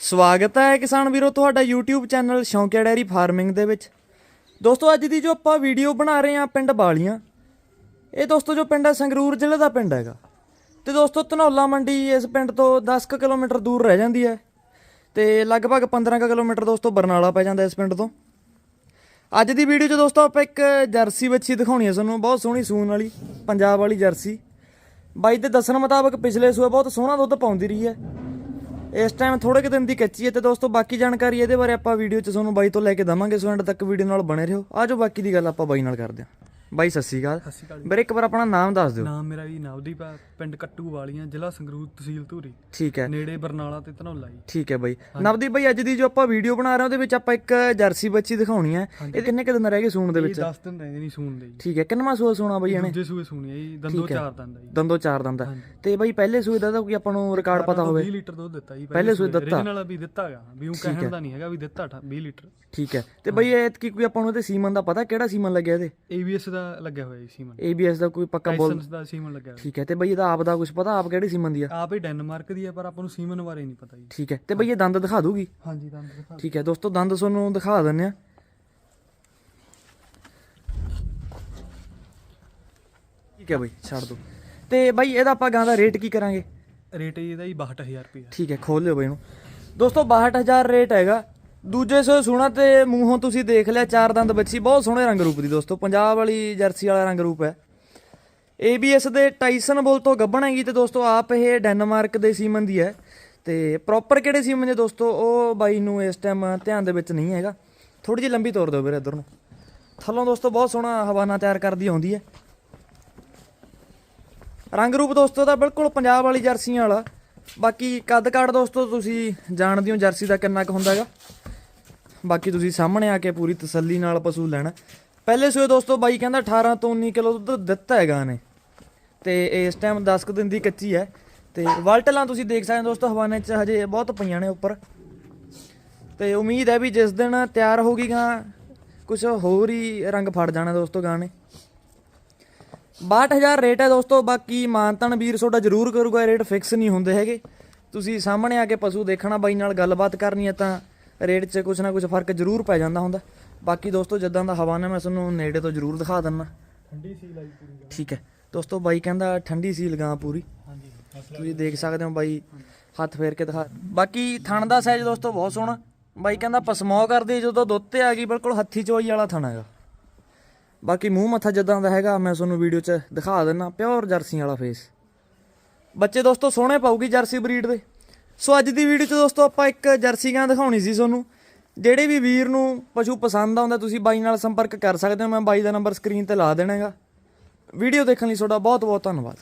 ਸਵਾਗਤ ਹੈ ਕਿਸਾਨ ਵੀਰੋ, ਤੁਹਾਡਾ YouTube ਚੈਨਲ ਸ਼ੌਂਕਿਆ ਡੈਰੀ ਫਾਰਮਿੰਗ ਦੇ ਵਿੱਚ। ਦੋਸਤੋ, ਅੱਜ ਦੀ ਜੋ ਆਪਾਂ ਵੀਡੀਓ ਬਣਾ ਰਹੇ ਹਾਂ ਪਿੰਡ ਬਾਲੀਆਂ, ਇਹ ਦੋਸਤੋ ਜੋ ਪਿੰਡ ਹੈ ਸੰਗਰੂਰ ਜ਼ਿਲ੍ਹੇ ਦਾ ਪਿੰਡ ਹੈਗਾ। ਤੇ ਦੋਸਤੋ, ਧਨੌਲਾ ਮੰਡੀ ਇਸ ਪਿੰਡ ਤੋਂ 10 ਕੁ ਕਿਲੋਮੀਟਰ ਦੂਰ ਰਹਿ ਜਾਂਦੀ ਹੈ। ਤੇ ਲਗਭਗ 15 ਕੁ ਕਿਲੋਮੀਟਰ ਦੋਸਤੋ ਬਰਨਾਲਾ ਪੈ ਜਾਂਦਾ ਇਸ ਪਿੰਡ ਤੋਂ। ਅੱਜ ਦੀ ਵੀਡੀਓ 'ਚ ਦੋਸਤੋ ਆਪਾਂ ਇੱਕ ਜਰਸੀ ਵੱਛੀ ਦਿਖਾਉਣੀ ਹੈ ਤੁਹਾਨੂੰ, ਬਹੁਤ ਸੋਹਣੀ ਸੂਣ ਵਾਲੀ, ਪੰਜਾਬ ਵਾਲੀ ਜਰਸੀ। ਬਾਈ ਦੇ ਦੱਸਣ ਮੁਤਾਬਕ ਪਿਛਲੇ ਸੂਏ ਬਹੁਤ ਸੋਹਣਾ ਦੁੱਧ ਪਾਉਂਦੀ ਰਹੀ ਹੈ। ਇਸ ਟਾਈਮ ਥੋੜੇ ਕੁ ਦਿਨ ਦੀ ਕੱਚੀ ਹੈ ਤੇ ਦੋਸਤੋ ਬਾਕੀ ਜਾਣਕਾਰੀ ਇਹਦੇ ਬਾਰੇ ਆਪਾਂ ਵੀਡੀਓ 'ਚ ਤੁਹਾਨੂੰ ਬਾਈ ਤੋਂ ਲੈ ਕੇ ਦਵਾਂਗੇ, ਸੋ ਐਂਡ ਤੱਕ ਵੀਡੀਓ ਨਾਲ ਬਣੇ ਰਹੋ। ਆਜੋ ਬਾਕੀ ਦੀ ਗੱਲ ਆਪਾਂ ਬਾਈ ਨਾਲ ਕਰਦੇ ਹਾਂ। ਬਾਈ ਸਤਿ ਸ਼੍ਰੀ ਅਕਾਲ। ਸਤਿ ਸ਼੍ਰੀ ਅਕਾਲ ਵੀਰੇ ਇੱਕ ਵਾਰ ਆਪਣਾ ਨਾਮ ਦੱਸ ਦਿਓ। ਨਾਮ ਮੇਰਾ ਜੀ ਨਵਦੀਪ ਹੈ ਪਿੰਡ ਕੱਟੂ ਵਾਲੀਆਂ ਜ਼ਿਲ੍ਹਾ ਸੰਗਰੂਰ ਤਹਿਸੀਲ ਧੂਰੀ। ਠੀਕ ਹੈ। ਨੇੜੇ ਬਰਨਾਲਾ ਤੇ ਧਨੌਲਾ ਜੀ। ਠੀਕ ਹੈ ਬਾਈ। ਨਵਦੀਪ ਬਾਈ ਅੱਜ ਦੀ ਜੋ ਆਪਾਂ ਵੀਡੀਓ ਬਣਾ ਰਹੇ ਹਾਂ ਉਹਦੇ ਵਿੱਚ ਆਪਾਂ ਇੱਕ ਜਰਸੀ ਬੱਚੀ ਦਿਖਾਉਣੀ ਹੈ। ਇਹ ਕਿੰਨੇ ਕੁ ਦਿਨ ਰਹਿ ਗਏ ਸੂਣ ਦੇ ਇਹ ਵਿੱਚ? 10 ਦਿਨ ਰਹਿੰਦੇ ਨਹੀਂ ਸੂਣ ਦੇ ਜੀ। ਠੀਕ ਹੈ। ਕਿੰਨਵਾਂ ਸੂਆ ਸੋਣਾ ਬਾਈ ਇਹਨੇ? ਦੂਜੇ ਸੂਏ ਸੂਣੀ ਹੈ ਜੀ ਦੰਦੋ ਚਾਰ ਦੰਦ ਹੈ ਜੀ। ਦੰਦੋ ਚਾਰ ਦੰਦ ਆ। ਤੇ ਬਾਈ ਪਹਿਲੇ ਸੂਏ ਦਾ ਤਾਂ ਕੋਈ ਆਪਾਂ ਨੂੰ ਰਿਕਾਰਡ ਪਤਾ ਹੋਵੇ। 20 ਲੀਟਰ ਦੁੱਧ ਦਿੱਤਾ ਜੀ ਪਹਿਲੇ ਸੂਏ ਦਿੱਤਾ? original ਵੀ ਦਿੱਤਾ ਹੈਗਾ ਵੀ ਉਹ ਕਹਿਣ ਦਾ ਨਹੀਂ ਹੈਗਾ ਵੀ ਦਿੱਤਾ ਠਾ- 20 ਲੀਟਰ। ਠੀਕ ਹੈ। ਤੇ ਬਾਈ ਇਹ ਕੀ ਕੋਈ ਆਪਾਂ ਨੂੰ ਇਹਦੇ ਸੀਮਨ ਦਾ ਪਤਾ ਕਿਹੜਾ ਸੀਮਨ ਲੱਗਿਆ ਇਹਦੇ? ABS ਦਾ ਲੱਗਿਆ ਹੋਇਆ ਜੀ ਸੀਮਨ। ABS ਦਾ ਕੋਈ ਪੱਕਾ ਬੋਲ ਲਾਇਸੈਂਸ ਦਾ ਸੀਮਨ ਲੱਗਿਆ ਹੋਇਆ। ਠੀਕ ਹੈ ਤੇ ਬਈ ਇਹਦਾ ਆਪ ਦਾ ਕੁਝ ਪਤਾ? ਆਪ ਕਿਹੜੀ ਸੀਮਨ ਦੀ ਆ? ਆਪ ਹੀ ਡੈਨਮਾਰਕ ਦੀ ਹੈ ਪਰ ਆਪਾਂ ਨੂੰ ਸੀਮਨ ਬਾਰੇ ਨਹੀਂ ਪਤਾ ਜੀ। ਠੀਕ ਹੈ ਤੇ ਬਈ ਇਹ ਦੰਦ ਦਿਖਾ ਦੂਗੀ? ਹਾਂਜੀ ਦੰਦ ਦਿਖਾ ਠੀਕ ਹੈ ਦੋਸਤੋ ਦੰਦ ਤੁਹਾਨੂੰ ਦਿਖਾ ਦਿੰਨੇ ਆ ਠੀਕ ਹੈ ਬਈ ਛੱਡ ਦੋ। ਤੇ ਬਈ ਇਹਦਾ ਆਪਾਂ ਗਾਂ ਦਾ ਰੇਟ ਕੀ ਕਰਾਂਗੇ? ਰੇਟ ਇਹਦਾ ਜੀ 62000 ਰੁਪਏ ਠੀਕ ਹੈ ਖੋਲ ਲਿਓ ਬਈ ਇਹਨੂੰ। ਦੋਸਤੋ 62000 ਰੇਟ ਹੈਗਾ। ਦੂਜੇ ਸੋ ਸੋਹਣਾ ਤੇ ਮੂੰਹੋਂ ਤੁਸੀਂ ਦੇਖ ਲਿਆ ਚਾਰ ਦੰਦ ਬੱਚੀ, ਬਹੁਤ ਸੋਹਣੇ ਰੰਗ ਰੂਪ ਦੀ ਦੋਸਤੋ, ਪੰਜਾਬ ਵਾਲੀ ਜਰਸੀ ਵਾਲਾ ਰੰਗ ਰੂਪ ਹੈ। ABS ਦੇ ਟਾਈਸਨ ਬੋਲ ਤੋਂ ਗੱਭਣ ਹੈਗੀ ਤੇ ਦੋਸਤੋ, ਆਪ ਇਹ ਡੈਨਮਾਰਕ ਦੇ ਸੀਮਨ ਦੀ ਹੈ। ਤੇ ਪ੍ਰੋਪਰ ਕਿਹੜੇ ਸੀਮਨ ਦੇ ਦੋਸਤੋ, ਉਹ ਬਾਈ ਨੂੰ ਇਸ ਟਾਈਮ ਧਿਆਨ ਦੇ ਵਿੱਚ ਨਹੀਂ ਹੈਗਾ। ਥੋੜੀ ਜਿਹੀ ਲੰਬੀ ਤੋਰ ਦਿਓ ਵੀਰੇ ਇੱਧਰ ਨੂੰ। ਥੱਲੋਂ ਦੋਸਤੋ, ਬਹੁਤ ਸੋਹਣਾ ਹਵਾਨਾ ਤਿਆਰ ਕਰਦੀ ਆਉਂਦੀ ਹੈ। ਰੰਗ ਰੂਪ ਦੋਸਤੋ ਦਾ ਬਿਲਕੁਲ ਪੰਜਾਬ ਵਾਲੀ ਜਰਸੀਆਂ ਵਾਲਾ। ਬਾਕੀ ਕੱਦ ਕਾਠ ਦੋਸਤੋ, ਤੁਸੀਂ ਜਾਣਦੇ ਹੋ ਜਰਸੀ ਦਾ ਕਿੰਨਾ ਕੁ ਹੁੰਦਾ ਹੈਗਾ। ਬਾਕੀ ਤੁਸੀਂ ਸਾਹਮਣੇ ਆ ਕੇ ਪੂਰੀ ਤਸੱਲੀ ਨਾਲ ਪਸ਼ੂ ਲੈਣਾ। ਪਹਿਲੇ ਸੂਏ ਦੋਸਤੋ ਬਾਈ ਕਹਿੰਦਾ 18 ਤੋਂ 19 ਕਿਲੋ ਦੁੱਧ ਦਿੱਤਾ ਹੈਗਾ ਨੇ। ਤੇ ਇਸ ਟਾਈਮ 10 ਕੁ ਦਿਨ ਦੀ ਕੱਚੀ ਹੈ। ਤੇ ਵਲਟਲਾਂ ਤੁਸੀਂ ਦੇਖ ਸਕਦੇ ਹੋ ਦੋਸਤੋ, ਹਵਾਨੇ 'ਚ ਹਜੇ ਬਹੁਤ ਪਈਆਂ ਨੇ ਉੱਪਰ। ਤੇ ਉਮੀਦ ਹੈ ਵੀ ਜਿਸ ਦਿਨ ਤਿਆਰ ਹੋ ਗਈ ਗਾਂ ਕੁਝ ਹੋਰ ਹੀ ਰੰਗ ਫੜ ਜਾਣਾ ਦੋਸਤੋ ਗਾਂ ਨੇ। 62000 ਰੇਟ ਹੈ ਦੋਸਤੋ, ਬਾਕੀ ਮਾਨਤਨ ਵੀਰ ਤੁਹਾਡਾ ਜ਼ਰੂਰ ਕਰੂਗਾ ਰੇਟ ਫਿਕਸ ਨਹੀਂ ਹੁੰਦੇ ਹੈਗੇ। ਤੁਸੀਂ ਸਾਹਮਣੇ ਆ ਕੇ ਪਸ਼ੂ ਦੇਖਣਾ, ਬਾਈ ਨਾਲ ਗੱਲਬਾਤ ਕਰਨੀ ਹੈ ਤਾਂ ਰੇਟ 'ਚ ਕੁਝ ਨਾ ਕੁਝ ਫ਼ਰਕ ਜ਼ਰੂਰ ਪੈ ਜਾਂਦਾ ਹੁੰਦਾ। ਬਾਕੀ ਦੋਸਤੋ ਜਿੱਦਾਂ ਦਾ ਹਵਾਨਾ ਮੈਂ ਤੁਹਾਨੂੰ ਨੇੜੇ ਤੋਂ ਜ਼ਰੂਰ ਦਿਖਾ ਦਿੰਨਾ ਠੰਡੀ ਸੀ ਲਾਈ ਪੂਰੀ ਠੀਕ ਹੈ। ਦੋਸਤੋ ਬਾਈ ਕਹਿੰਦਾ ਠੰਡੀ ਸੀ ਲਗਾਂ ਪੂਰੀ। ਹਾਂਜੀ ਤੁਸੀਂ ਦੇਖ ਸਕਦੇ ਹੋ ਬਾਈ ਹੱਥ ਫੇਰ ਕੇ ਦਿਖਾ। ਬਾਕੀ ਥਣ ਦਾ ਸਾਈਜ਼ ਦੋਸਤੋ ਬਹੁਤ ਸੋਹਣਾ। ਬਾਈ ਕਹਿੰਦਾ ਪਸਮੋ ਕਰਦੀ ਜਦੋਂ ਦੁੱਧ ਤੇ ਆ ਗਈ ਬਿਲਕੁਲ ਹੱਥੀ ਚੋਈ ਵਾਲਾ ਥਣ ਹੈਗਾ। ਬਾਕੀ ਮੂੰਹ ਮੱਥਾ ਜਿੱਦਾਂ ਦਾ ਹੈਗਾ ਮੈਂ ਤੁਹਾਨੂੰ ਵੀਡੀਓ 'ਚ ਦਿਖਾ ਦਿੰਨਾ ਪਿਓਰ ਜਰਸੀ ਵਾਲਾ ਫੇਸ ਬੱਚੇ ਦੋਸਤੋ ਸੋਹਣੇ ਪਾਉਗੀ ਜਰਸੀ ਬਰੀਡ ਦੇ। ਸੋ ਅੱਜ ਦੀ ਵੀਡੀਓ 'ਚ ਦੋਸਤੋ ਆਪਾਂ ਇੱਕ ਜਰਸੀ ਗਾਂ ਦਿਖਾਉਣੀ ਸੀ ਤੁਹਾਨੂੰ, ਜਿਹੜੇ ਵੀ ਵੀਰ ਨੂੰ ਪਸ਼ੂ ਪਸੰਦ ਆਉਂਦਾ, ਤੁਸੀਂ ਬਾਈ ਨਾਲ ਸੰਪਰਕ ਕਰ ਸਕਦੇ ਹੋ, ਮੈਂ ਬਾਈ ਦਾ ਨੰਬਰ ਸਕਰੀਨ ਤੇ ਲਾ ਦੇਣਾ ਹੈਗਾ। ਵੀਡੀਓ ਦੇਖਣ ਲਈ ਤੁਹਾਡਾ ਬਹੁਤ ਬਹੁਤ ਧੰਨਵਾਦ।